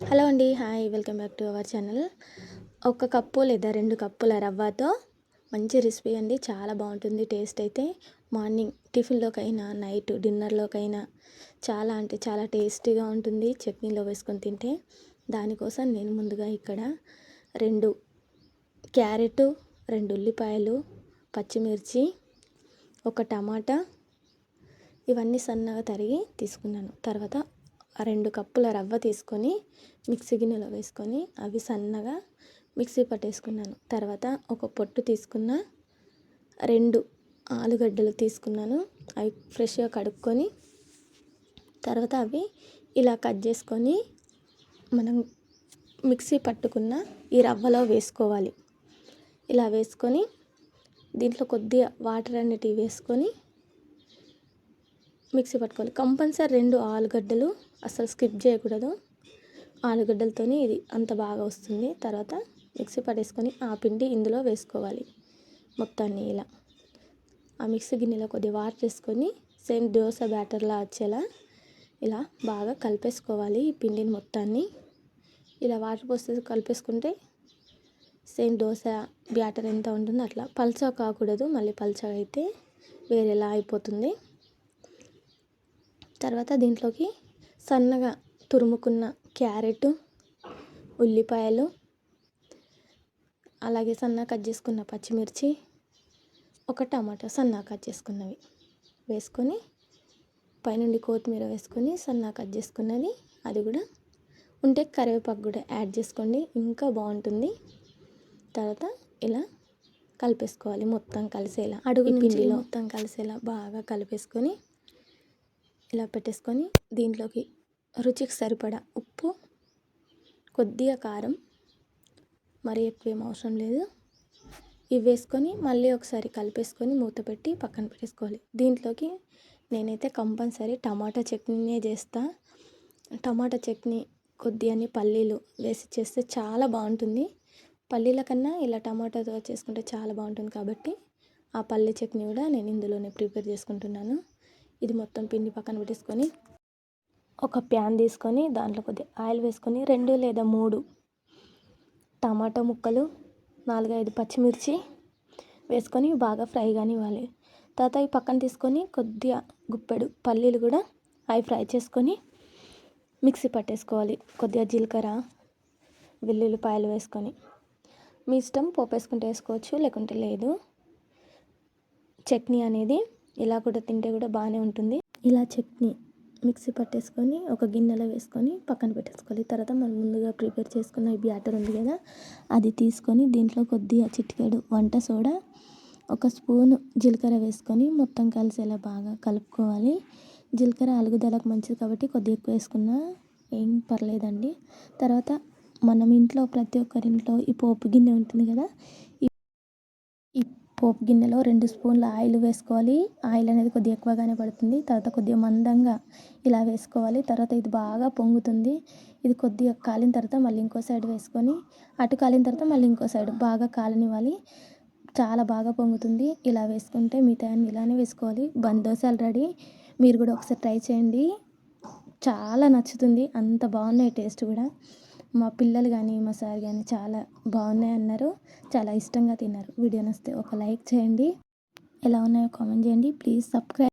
Hello అండి hi welcome back to our channel. ఒక cup లేదా రెండు కప్పుల రవ్వతో మంచి రెసిపీ అండి చాలా బాగుంటుంది టేస్ట్ అయితే. మార్నింగ్ టిఫిన్లోకైనా నైట్ డిన్నర్లోకైనా చాలా అంటే చాలా టేస్టీగా ఉంటుంది చట్నీలో వేసుకొని తింటే. దానికోసం నేను ముందుగా ఇక్కడ రెండు క్యారెట్ రెండు ఉల్లిపాయలు పచ్చిమిర్చి ఒక టమాటా ఇవన్నీ సన్నగా తరిగి తీసుకున్నాను. తర్వాత రెండు కప్పుల రవ్వ తీసుకొని మిక్సీ గిన్నెలో వేసుకొని అవి సన్నగా మిక్సీ పట్టేసుకున్నాను. తర్వాత ఒక పొట్టు తీసుకున్న రెండు ఆలుగడ్డలు తీసుకున్నాను. అవి ఫ్రెష్గా కడుక్కొని తర్వాత అవి ఇలా కట్ చేసుకొని మనం మిక్సీ పట్టుకున్న ఈ రవ్వలో వేసుకోవాలి. ఇలా వేసుకొని దీంట్లో కొద్దిగా వాటర్ అనేటివి వేసుకొని మిక్సీ పట్టుకోవాలి. కంపల్సరీ రెండు ఆలుగడ్డలు అసలు స్కిప్ చేయకూడదు. ఆలుగడ్డలతోని ఇది అంత బాగా వస్తుంది. తర్వాత మిక్సీ పట్టేసుకొని ఆ పిండి ఇందులో వేసుకోవాలి. మొత్తాన్ని ఇలా. ఆ మిక్సీ గిన్నెలో కొద్దిగా వాటర్ వేసుకొని సేమ్ దోశ బ్యాటర్లా వచ్చేలా ఇలా బాగా కలిపేసుకోవాలి ఈ పిండిని మొత్తాన్ని. ఇలా వాటర్ పోస్తే కలిపేసుకుంటే సేమ్ దోశ బ్యాటర్ ఎంత ఉంటుందో అట్లా. పల్చగా కాకూడదు. మళ్ళీ పల్చగా అయితే వేరేలా అయిపోతుంది. తర్వాత దీంట్లోకి సన్నగా తురుముకున్న క్యారెట్ ఉల్లిపాయలు అలాగే సన్నగా కట్ చేసుకున్న పచ్చిమిర్చి ఒక టమాటా సన్నగా కట్ చేసుకున్నవి వేసుకొని పైనుండి కొత్తిమీర వేసుకొని సన్నగా కట్ చేసుకున్నది. అది కూడా ఉంటే కరివేపాకు కూడా యాడ్ చేసుకోండి. ఇంకా బాగుంటుంది. తర్వాత ఇలా కలిపేసుకోవాలి. మొత్తం కలిసేలా. అడుగు పిండిలో మొత్తం కలిసేలా బాగా కలిపేసుకొని ఇలా పెట్టేసుకొని దీంట్లోకి రుచికి సరిపడా ఉప్పు కొద్దిగా కారం మరి ఎక్కువ ఏం అవసరం లేదు. ఇవి వేసుకొని మళ్ళీ ఒకసారి కలిపేసుకొని మూత పెట్టి పక్కన పెట్టేసుకోవాలి. దీంట్లోకి నేనైతే కంపల్సరీ టమాటా చట్నీనే చేస్తా. టమాటా చట్నీ కొద్ది అని పల్లీలు వేసి చేస్తే చాలా బాగుంటుంది. పల్లీల కన్నా ఇలా టమాటాతో చేసుకుంటే చాలా బాగుంటుంది కాబట్టి ఆ పల్లీ చట్నీ కూడా నేను ఇందులోనే ప్రిపేర్ చేసుకుంటున్నాను. ఇది మొత్తం పిండి పక్కన పెట్టేసుకొని ఒక ప్యాన్ తీసుకొని దాంట్లో కొద్దిగా ఆయిల్ వేసుకొని రెండు లేదా మూడు టమాటా ముక్కలు నాలుగైదు పచ్చిమిర్చి వేసుకొని బాగా ఫ్రై కానివ్వాలి. తర్వాత అవి పక్కన తీసుకొని కొద్దిగా గుప్పెడు పల్లీలు కూడా అవి ఫ్రై చేసుకొని మిక్సీ పట్టేసుకోవాలి. కొద్దిగా జీలకర్ర వెల్లుల్లిపాయలు వేసుకొని. మీ ఇష్టం పోపు వేసుకుంటే వేసుకోవచ్చు లేకుంటే లేదు. చట్నీ అనేది ఇలా కూడా తింటే కూడా బాగానే ఉంటుంది. ఇలా చట్నీ మిక్సీ పట్టేసుకొని ఒక గిన్నెలో వేసుకొని పక్కన పెట్టేసుకోవాలి. తర్వాత మనం ముందుగా ప్రిపేర్ చేసుకున్న ఈ బ్యాటర్ ఉంది కదా అది తీసుకొని దీంట్లో కొద్దిగా చిటికెడు వంట సోడా ఒక స్పూన్ జీలకర్ర వేసుకొని మొత్తం కలిసేలా బాగా కలుపుకోవాలి. జీలకర్ర అలుగుదలకు మంచిది కాబట్టి కొద్దిగా ఎక్కువ వేసుకున్నా ఏం పర్లేదండి. తర్వాత మనం ఇంట్లో ప్రతి ఒక్కరింట్లో ఈ పోపు గిన్నె ఉంటుంది కదా పోపు గిన్నెలో రెండు స్పూన్ల ఆయిల్ వేసుకోవాలి. ఆయిల్ అనేది కొద్దిగా ఎక్కువగానే పడుతుంది. తర్వాత కొద్దిగా మందంగా ఇలా వేసుకోవాలి. తర్వాత ఇది బాగా పొంగుతుంది. ఇది కొద్దిగా కాలిన తర్వాత మళ్ళీ ఇంకో సైడ్ వేసుకొని అటు కాలిన తర్వాత మళ్ళీ ఇంకో సైడ్ బాగా కాలనివ్వాలి. చాలా బాగా పొంగుతుంది. ఇలా వేసుకుంటే మిగతా ఇలానే వేసుకోవాలి. బందోసాలు రెడీ. మీరు కూడా ఒకసారి ట్రై చేయండి. చాలా నచ్చుతుంది. అంత బాగున్నాయి టేస్ట్ కూడా. మా పిల్లలు కానీ మా సార్ కానీ చాలా బాగున్నాయి అన్నారు. చాలా ఇష్టంగా తిన్నారు. వీడియో నచ్చితే ఒక లైక్ చేయండి. ఎలా ఉన్నాయో కామెంట్ చేయండి. Please subscribe